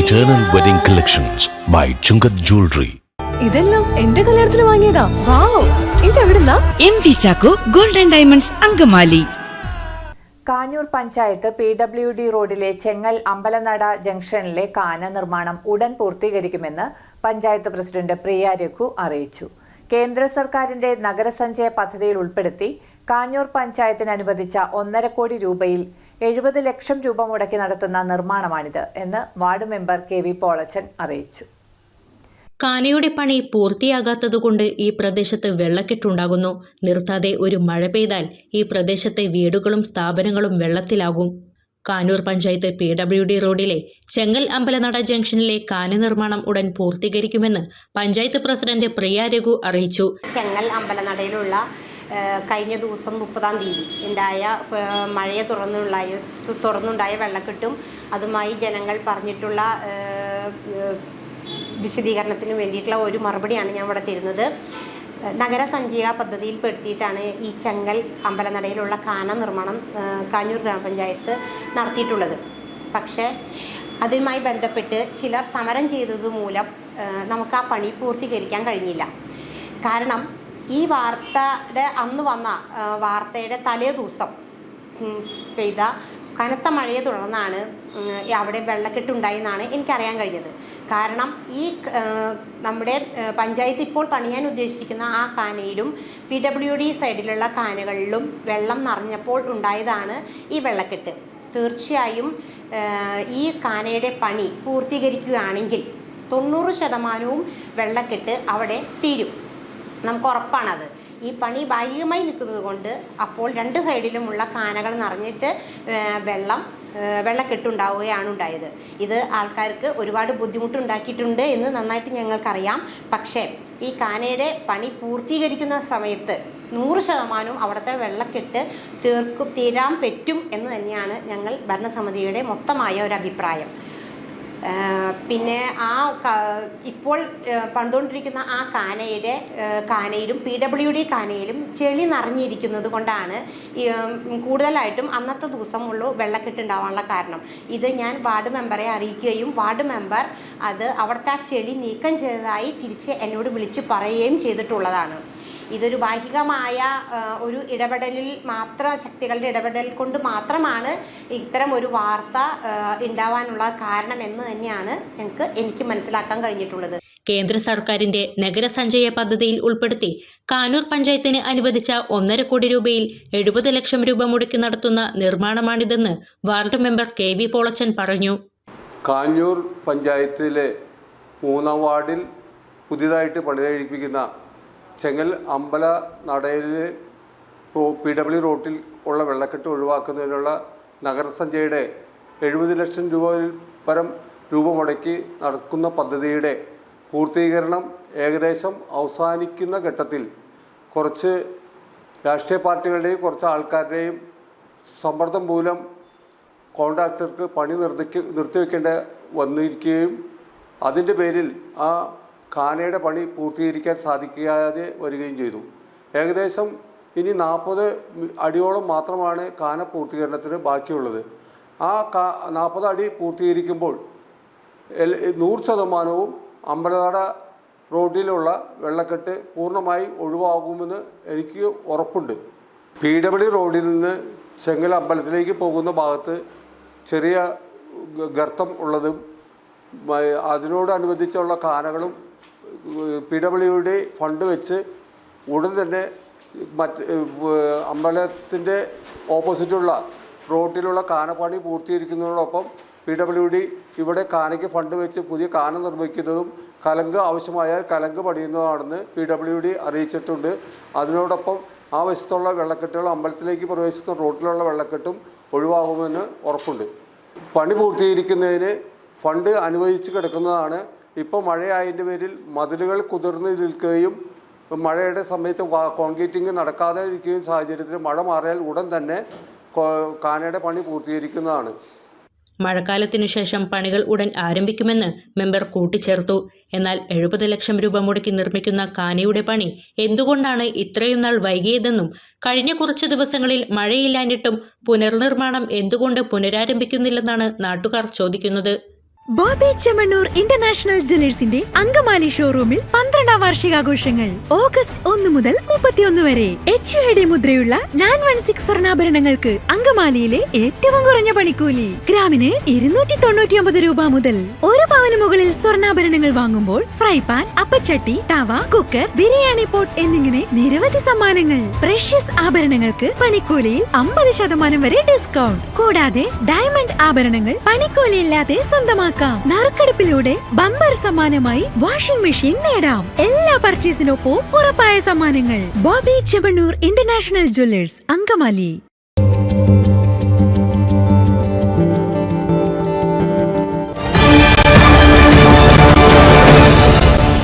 Eternal wedding collections by Chungath jewellery ഇതെല്ലാം എന്റെ കല്യാണത്തിന് വാങ്ങിയതാ. Wow. ഇതെവിടുന്നാ? M V Chacko golden diamonds Angamaly. Kanjoor panchayat P W D റോഡിലെ ചെങ്ങൽ അമ്പലനട ജംഗ്ഷനിലെ കാന നിർമ്മാണം ഉടൻ പൂർത്തീകരിക്കുമെന്ന് പഞ്ചായത്ത് പ്രസിഡന്റ് പ്രിയ രഘു അറിയിച്ചു. കേന്ദ്ര സർക്കാരിന്റെ നഗരസഞ്ചയ പദ്ധതിയിൽ ഉൾപ്പെടുത്തി കാഞ്ഞൂർ പഞ്ചായത്തിന് അനുവദിച്ച ഒന്നര കോടി രൂപയിൽ എഴുപത് ലക്ഷം രൂപ മുടക്കി നടത്തുന്ന നിർമ്മാണമാണിത് എന്ന് ward member K V Polachan അറിയിച്ചു. കാനയുടെ പണി പൂർത്തിയാകാത്തതുകൊണ്ട് ഈ പ്രദേശത്ത് വെള്ളക്കെട്ടുണ്ടാകുന്നു. നിർത്താതെ ഒരു മഴ പെയ്താൽ ഈ പ്രദേശത്തെ വീടുകളും സ്ഥാപനങ്ങളും വെള്ളത്തിലാകും. Kanoor panchayat P W D റോഡിലെ ചെങ്ങൽ അമ്പലനട ജംഗ്ഷനിലെ കാന നിർമ്മാണം ഉടൻ പൂർത്തീകരിക്കുമെന്ന് പഞ്ചായത്ത് പ്രസിഡന്റ് പ്രിയ രഘു അറിയിച്ചു. ചെങ്ങൽ അമ്പലനടയിലുള്ള കഴിഞ്ഞ ദിവസം മുപ്പതാം തീയതി ഉണ്ടായ മഴയെ തുടർന്നുണ്ടായ തുറന്നുണ്ടായ വെള്ളക്കെട്ടും അതുമായി ജനങ്ങൾ പറഞ്ഞിട്ടുള്ള വിശദീകരണത്തിന് വേണ്ടിയിട്ടുള്ള ഒരു മറുപടിയാണ് ഞാൻ ഇവിടെ തരുന്നത്. നഗരസഞ്ചിക പദ്ധതിയിൽപ്പെടുത്തിയിട്ടാണ് ഈ ചെങ്കൽ അമ്പലനടയിലുള്ള കാന നിർമ്മാണം കാഞ്ഞൂർ ഗ്രാമപഞ്ചായത്ത് നടത്തിയിട്ടുള്ളത്. പക്ഷേ അതുമായി ബന്ധപ്പെട്ട് ചിലർ സമരം ചെയ്തത് മൂലം നമുക്ക് ആ പണി പൂർത്തീകരിക്കാൻ കഴിഞ്ഞില്ല. കാരണം ഈ വാർത്തയുടെ അന്ന് വന്ന വാർത്തയുടെ തലേ ദിവസം പെയ്ത കനത്ത മഴയെ തുടർന്നാണ് അവിടെ വെള്ളക്കെട്ടുണ്ടായി എന്നാണ് എനിക്കറിയാൻ കഴിഞ്ഞത്. കാരണം ഈ നമ്മുടെ പഞ്ചായത്ത് ഇപ്പോൾ പണിയാൻ ഉദ്ദേശിക്കുന്ന ആ കാനയിലും പി ഡബ്ല്യു ഡി സൈഡിലുള്ള കാനകളിലും വെള്ളം നിറഞ്ഞപ്പോൾ ഉണ്ടായതാണ് ഈ വെള്ളക്കെട്ട്. തീർച്ചയായും ഈ കാനയുടെ പണി പൂർത്തീകരിക്കുകയാണെങ്കിൽ തൊണ്ണൂറ് ശതമാനവും വെള്ളക്കെട്ട് അവിടെ തീരും. നമുക്ക് ഉറപ്പാണത് ഈ പണി ഭാഗികമായി നിൽക്കുന്നത് കൊണ്ട് അപ്പോൾ രണ്ട് സൈഡിലുമുള്ള കാനകൾ നിറഞ്ഞിട്ട് വെള്ളം വെള്ളക്കെട്ടുണ്ടാവുകയാണ് ഉണ്ടായത്. ഇത് ആൾക്കാർക്ക് ഒരുപാട് ബുദ്ധിമുട്ടുണ്ടാക്കിയിട്ടുണ്ട് എന്ന് നന്നായിട്ട് ഞങ്ങൾക്കറിയാം. പക്ഷേ ഈ കാനയുടെ പണി പൂർത്തീകരിക്കുന്ന സമയത്ത് നൂറ് ശതമാനവും അവിടുത്തെ വെള്ളക്കെട്ട് തീർക്കും തീരാൻ പറ്റും എന്ന് തന്നെയാണ് ഞങ്ങൾ ഭരണസമിതിയുടെ മൊത്തമായ ഒരു അഭിപ്രായം. പിന്നെ ആ ഇപ്പോൾ പണ്ടുകൊണ്ടിരിക്കുന്ന ആ കാനയുടെ കാനയിലും പി ഡബ്ല്യു ഡി കാനയിലും ചെളി നിറഞ്ഞിരിക്കുന്നത് കൊണ്ടാണ് കൂടുതലായിട്ടും അന്നത്തെ ദിവസമുള്ളൂ വെള്ളക്കെട്ടുണ്ടാവാനുള്ള കാരണം. ഇത് ഞാൻ വാർഡ് മെമ്പറെ അറിയിക്കുകയും വാർഡ് മെമ്പർ അത് അവിടുത്തെ ആ ചെളി നീക്കം ചെയ്തതായി തിരിച്ച് എന്നോട് വിളിച്ച് പറയുകയും ചെയ്തിട്ടുള്ളതാണ്. ഇതൊരു ബാഹികമായ ഒരു ഇടപെടലിൽ മാത്രം ശക്തികളുടെ ഇടപെടൽ കൊണ്ട് മാത്രമാണ് ഇത്തരം ഒരു വാർത്ത ഉണ്ടാവാനുള്ള കാരണം എന്ന് തന്നെയാണ് ഞങ്ങൾക്ക് എനിക്ക് മനസ്സിലാക്കാൻ കഴിഞ്ഞിട്ടുള്ളത്. കേന്ദ്ര സർക്കാരിന്റെ നഗരസഞ്ചയ പദ്ധതിയിൽ ഉൾപ്പെടുത്തി കാനൂർ പഞ്ചായത്തിന് അനുവദിച്ച ഒന്നര കോടി രൂപയിൽ എഴുപത് ലക്ഷം രൂപ മുടക്കി നടത്തുന്ന നിർമ്മാണമാണിതെന്ന് ward member K V Polachan പറഞ്ഞു. കാഞ്ഞൂർ പഞ്ചായത്തിലെ മൂന്നാം വാർഡിൽ പുതിയതായിട്ട് പണിതഴിപ്പിക്കുന്ന ചെങ്ങൽ അമ്പല നടയിൽ പി ഡബ്ല്യു റോട്ടിൽ ഉള്ള വെള്ളക്കെട്ട് ഒഴിവാക്കുന്നതിനുള്ള നഗരസഞ്ചയുടെ എഴുപത് ലക്ഷം രൂപയിൽ പരം രൂപ മുടക്കി നടക്കുന്ന പദ്ധതിയുടെ പൂർത്തീകരണം ഏകദേശം അവസാനിക്കുന്ന ഘട്ടത്തിൽ കുറച്ച് രാഷ്ട്രീയ പാർട്ടികളുടെയും കുറച്ച് ആൾക്കാരുടെയും സമ്മർദ്ദം മൂലം കോൺട്രാക്ടർക്ക് പണി നിർത്തി നിർത്തിവെക്കേണ്ട വന്നിരിക്കുകയും അതിന്റെ പേരിൽ ആ ഖാനയുടെ പണി പൂർത്തീകരിക്കാൻ സാധിക്കാതെ വരികയും ചെയ്തു. ഏകദേശം ഇനി നാൽപ്പത് അടിയോളം മാത്രമാണ് കാന പൂർത്തീകരണത്തിന് ബാക്കിയുള്ളത്. ആ കാ നാൽപ്പത് അടി പൂർത്തീകരിക്കുമ്പോൾ നൂറ് ശതമാനവും അമ്പലനാട റോഡിലുള്ള വെള്ളക്കെട്ട് പൂർണമായി ഒഴിവാകുമെന്ന് എനിക്ക് ഉറപ്പുണ്ട്. പി ഡബ്ല്യു റോഡിൽ നിന്ന് ചെങ്ങൽ അമ്പലത്തിലേക്ക് പോകുന്ന ഭാഗത്ത് ചെറിയ ഗർത്തം ഉള്ളതും അതിനോടനുബന്ധിച്ചുള്ള കാനകളും പി ഡബ്ല്യുയുടെ ഫണ്ട് വെച്ച് ഉടൻ തന്നെ മറ്റ് അമ്പലത്തിന്റെ ഓപ്പോസിറ്റുള്ള റോട്ടിലുള്ള കാനപ്പണി പൂർത്തീകരിക്കുന്നതിനോടൊപ്പം പി ഡബ്ല്യു ഡി ഇവിടെ കാനയ്ക്ക് ഫണ്ട് വെച്ച് പുതിയ കാന നിർമ്മിക്കുന്നതും കലങ്ക് ആവശ്യമായാൽ കലങ്ക് പണിയുന്നതാണെന്ന് പി ഡബ്ല്യു ഡി അറിയിച്ചിട്ടുണ്ട്. അതിനോടൊപ്പം ആ വശത്തുള്ള വെള്ളക്കെട്ടുകൾ അമ്പലത്തിലേക്ക് പ്രവേശിക്കുന്ന റോട്ടിലുള്ള വെള്ളക്കെട്ടും ഒഴിവാകുമെന്ന് ഉറപ്പുണ്ട്. പണി പൂർത്തീകരിക്കുന്നതിന് ഫണ്ട് അനുവദിച്ച് കിടക്കുന്നതാണ് ഇപ്പോൾ മഴയായതിന്റെ പേരിൽ മതിലുകൾ കുതിർന്ന് നിൽക്കുകയും മഴയുടെ സമയത്ത് കോൺക്രീറ്റിംഗ് നടക്കാതെ ഇരിക്കുകയും സാഹചര്യത്തിൽ മഴ മാറിയാൽ ഉടൻ തന്നെ കാനയുടെ പണി പൂർത്തീകരിക്കുന്നതാണ്. മഴക്കാലത്തിനു ശേഷം പണികൾ ഉടൻ ആരംഭിക്കുമെന്ന് മെമ്പർ കൂട്ടിച്ചേർത്തു. എന്നാൽ എഴുപത് ലക്ഷം രൂപ മുടക്കി നിർമ്മിക്കുന്ന കാനയുടെ പണി എന്തുകൊണ്ടാണ് ഇത്രയും നാൾ വൈകിയതെന്നും കഴിഞ്ഞ കുറച്ച് ദിവസങ്ങളിൽ മഴയില്ലാഞ്ഞിട്ടും പുനർനിർമ്മാണം എന്തുകൊണ്ട് പുനരാരംഭിക്കുന്നില്ലെന്നാണ് നാട്ടുകാർ ചോദിക്കുന്നത്. ബോബി ചെമ്മണ്ണൂർ ഇന്റർനാഷണൽ ജ്വല്ലേഴ്സിന്റെ അങ്കമാലി ഷോറൂമിൽ പന്ത്രണ്ടാം വാർഷികാഘോഷങ്ങൾ. ഓഗസ്റ്റ് ഒന്ന് മുതൽ മുപ്പത്തിയൊന്ന് വരെ. എച്ച് യു മുദ്രയുള്ള നയൻ വൺ സിക്സ് സ്വർണാഭരണങ്ങൾക്ക് അങ്കമാലിയിലെ ഏറ്റവും കുറഞ്ഞ പണിക്കൂലി. ഗ്രാമിന് ഇരുന്നൂറ്റി തൊണ്ണൂറ്റി ഒമ്പത് രൂപ മുതൽ. പവന് മുകളിൽ സ്വർണാഭരണങ്ങൾ വാങ്ങുമ്പോൾ ഫ്രൈ പാൻ അപ്പച്ചട്ടി തവ കുക്കർ ബിരിയാണി പോട്ട് എന്നിങ്ങനെ നിരവധി സമ്മാനങ്ങൾ. പ്രഷ്യസ് ആഭരണങ്ങൾക്ക് പണിക്കൂലിയിൽ അമ്പത് ശതമാനം വരെ ഡിസ്കൗണ്ട് കൂടാതെ ഡയമണ്ട് ആഭരണങ്ങൾ പണിക്കൂലിയില്ലാതെ സ്വന്തമാക്കാം. നറുക്കെടുപ്പിലൂടെ ബമ്പർ സമ്മാനമായി വാഷിംഗ് മെഷീൻ നേടാം. എല്ലാ പർച്ചേസിനൊപ്പവും ഉറപ്പായ സമ്മാനങ്ങൾ. Boby Chemmanur international jewellers Angamaly.